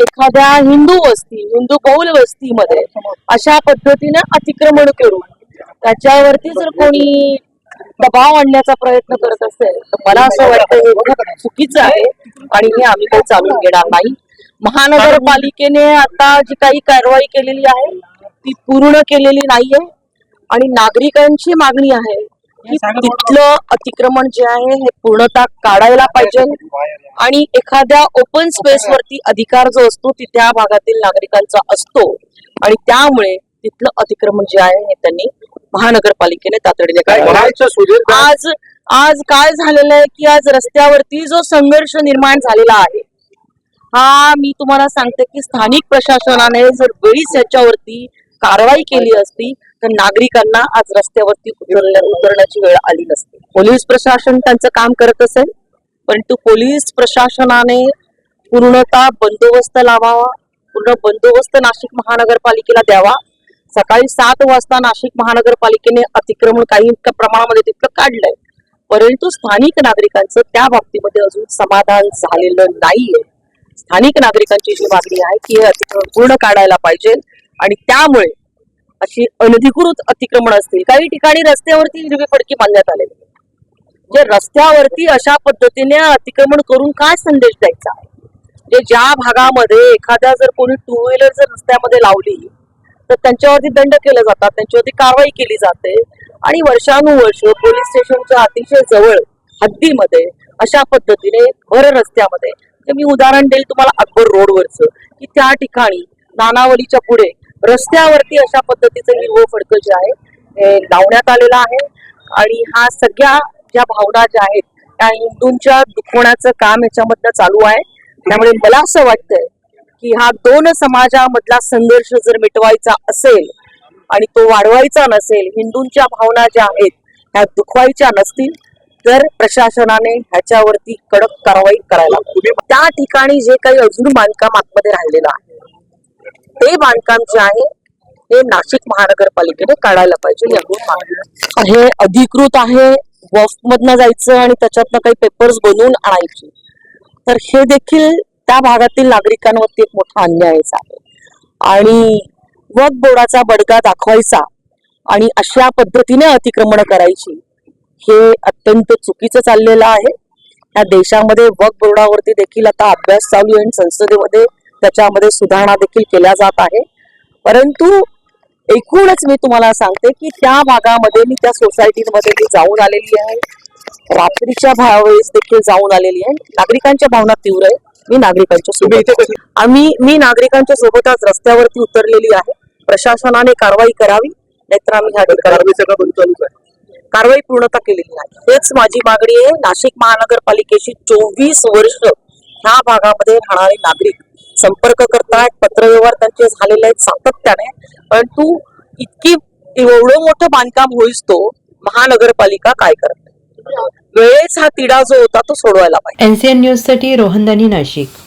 एखाद्या हिंदू वस्ती हिंदू बहुल वस्तीमध्ये अशा पद्धतीने अतिक्रमण करून त्याच्यावरती जर कोणी दबाव आणण्याचा प्रयत्न करत असेल तर मला असं वाटतं हे खूप चुकीचं आहे आणि हे आम्ही काही चालून घेणार नाही. महानगरपालिकेने आता जी काही कारवाई केलेली आहे ती पूर्ण केलेली नाहीये आणि नागरिकांची मागणी आहे तिथलं अतिक्रमण जे आहे हे पूर्णतः काढायला पाहिजे. आणि एखाद्या ओपन स्पेस वरती अधिकार जो असतो ती त्या भागातील नागरिकांचा असतो. आणि त्यामुळे तिथलं अतिक्रमण जे आहे हे त्यांनी महानगरपालिकेने तातडीने काढलं. आज आज काय झालेलं आहे की आज रस्त्यावरती जो संघर्ष निर्माण झालेला आहे हा मी तुम्हाला सांगते की स्थानिक प्रशासनाने जर वेळीच याच्यावरती कारवाई केली असती तर नागरिकांना आज रस्त्यावरती उतरण्याची वेळ आली नसती. पोलीस प्रशासन त्यांचं काम करत असेल परंतु पोलीस प्रशासनाने पूर्णतः बंदोबस्त लावावा पूर्ण बंदोबस्त नाशिक महानगरपालिकेला द्यावा. सकाळी सात वाजता नाशिक महानगरपालिकेने अतिक्रमण काही प्रमाणामध्ये तिथलं काढलंय. परंतु स्थानिक नागरिकांचं त्या बाबतीमध्ये अजून समाधान झालेलं नाहीये. स्थानिक नागरिकांची जी मागणी आहे की हे अतिक्रमण पूर्ण काढायला पाहिजे. आणि त्यामुळे अशी अनधिकृत अतिक्रमण असतील. काही ठिकाणी रस्त्यावरती हिरवी फडकी बांधण्यात आलेली जे म्हणजे रस्त्यावरती अशा पद्धतीने अतिक्रमण करून काय संदेश द्यायचा? आहे जे ज्या भागामध्ये एखाद्या जर कोणी टू व्हीलर जर रस्त्यामध्ये लावली तर त्यांच्यावरती दंड केले जातात त्यांच्यावरती कारवाई केली जाते आणि वर्षानुवर्ष पोलीस स्टेशनच्या अतिशय जवळ हद्दीमध्ये अशा पद्धतीने भर रस्त्यामध्ये ते मी उदाहरण देईल तुम्हाला अकबर रोडवरचं की त्या ठिकाणी नानावलीच्या पुढे रस्त्यावरती अशा पद्धतीचं हिरवं फडकं जे आहे हे लावण्यात आलेलं आहे. आणि हा सगळ्या ज्या भावना ज्या आहेत त्या हिंदूंच्या दुखवण्याचं काम याच्यामधनं चालू आहे. त्यामुळे मला असं वाटतंय की हा दोन समाजामधला संघर्ष जर मिटवायचा असेल आणि तो वाढवायचा नसेल हिंदूंच्या भावना ज्या आहेत ह्या दुखवायच्या नसतील तर प्रशासनाने ह्याच्यावरती कडक कारवाई करायला त्या ठिकाणी जे काही अजून बांधकाम आतमध्ये राहिलेलं आहे ते बांधकाम जे आहे हे नाशिक महानगरपालिकेने काढायला पाहिजे यातून हे अधिकृत आहे वॉफ मधनं जायचं आणि त्याच्यातनं काही पेपर्स बनवून आणायचे. तर हे देखील त्या भागातील नागरिकांवरती एक मोठा अन्यायच आहे आणि वक बोर्डाचा बडगा दाखवायचा आणि अशा पद्धतीने अतिक्रमण करायची हे अत्यंत चुकीचं चाललेलं आहे. या देशामध्ये वक बोर्डावरती देखील आता अभ्यास चालू आहे आणि संसदेमध्ये त्याच्यामध्ये सुधारणा देखील केल्या जात आहे. परंतु एकूणच मी तुम्हाला सांगते की त्या भागामध्ये मी त्या सोसायटीमध्ये मी जाऊन आलेली आहे. रात्रीच्या भावेळेस देखील जाऊन आलेली आहे. नागरिकांच्या भावना तीव्र आहे मी नागरिकांच्या सोबत आम्ही मी नागरिकांच्या सोबतच रस्त्यावरती उतरलेली आहे. प्रशासनाने कारवाई करावी. नाहीतर आम्ही ह्या ठिकाणी कारवाई आहे. पूर्णतः केलेली नाही. हेच माझी मागणी आहे. नाशिक महानगरपालिकेशी चोवीस वर्ष ह्या भागामध्ये राहणारे नागरिक संपर्क करतायत पत्रव्यवहार त्यांचे झालेले आहेत सातत्याने. परंतु इतकी एवढं मोठं बांधकाम होईस तो महानगरपालिका काय करत? वेळेस हा तिढा जो होता तो सोडवायला पाहिजे. एनसीएन न्यूजसाठी रोहनदानी नाशिक.